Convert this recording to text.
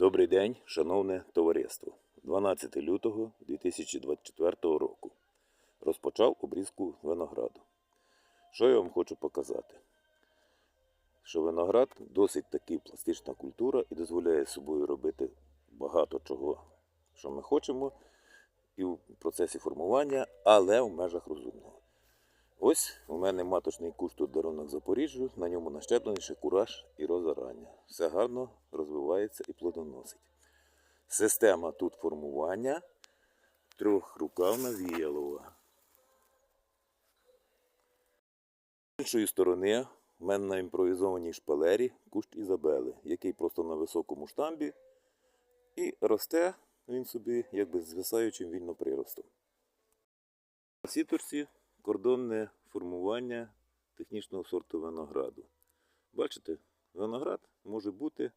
Добрий день, шановне товариство. 12 лютого 2024 року. Розпочав обрізку винограду. Що я вам хочу показати? Що виноград досить таки пластична культура і дозволяє собою робити багато чого, що ми хочемо, і в процесі формування, але в межах розумного. Ось у мене маточний кущ тут дарунок Запоріжжю, на ньому нащеплений ще кураж і розорання. Все гарно розвивається і плодоносить. Система тут формування трьохрукавна віялова. З іншої сторони в мене на імпровізованій шпалері кущ Ізабели, який просто на високому штамбі і росте він собі якби звисаючим вільно приростом. На сіторці кордонне формування технічного сорту винограду. Бачите, виноград може бути